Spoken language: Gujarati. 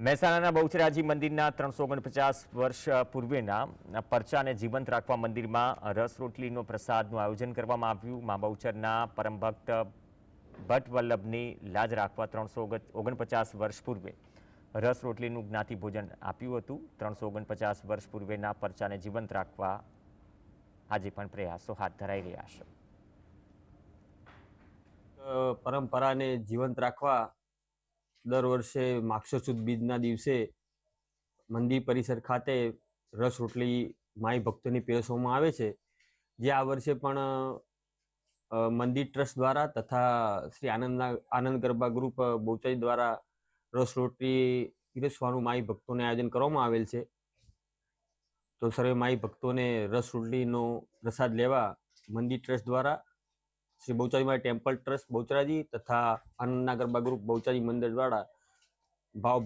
મહેસાણાના બહુચરાજી મંદિરના ત્રણસો ઓગણપચાસ વર્ષ પૂર્વેના પરચાને જીવંત રાખવા મંદિરમાં રસ રોટલીનો પ્રસાદનું આયોજન કરવામાં આવ્યું. મા બહુચરના પરમ ભક્ત લાજ રાખવા ત્રણસો ઓગણપચાસ વર્ષ પૂર્વે રસ રોટલીનું જ્ઞાતિ ભોજન આપ્યું હતું. ત્રણસો ઓગણપચાસ વર્ષ પૂર્વેના પરચાને જીવંત રાખવા આજે પણ પ્રયાસો હાથ ધરાઈ રહ્યા છે. પરંપરાને જીવંત રાખવા દર વર્ષે માગસર સુદ બીજના દિવસે મંદિર પરિસર ખાતે રસ રોટલી માઈ ભક્તોને પીરસવામાં આવે છે. જે આ વર્ષે પણ મંદિર ટ્રસ્ટ દ્વારા તથા શ્રી આનંદના આનંદ ગરબા ગ્રુપ બોચાઈ દ્વારા રસ રોટલી પીરસવાનું માઈ ભક્તોને આયોજન કરવામાં આવેલ છે. તો સર્વે માઈ ભક્તોને રસ રોટલીનો પ્રસાદ લેવા મંદિર ટ્રસ્ટ દ્વારા શ્રી બહુચરાજી ટેમ્પલ ટ્રસ્ટ બહુચરાજી તથા આનંદના ગરબા ગ્રુપ બહુચરાજી મંદિર દ્વારા ભાવ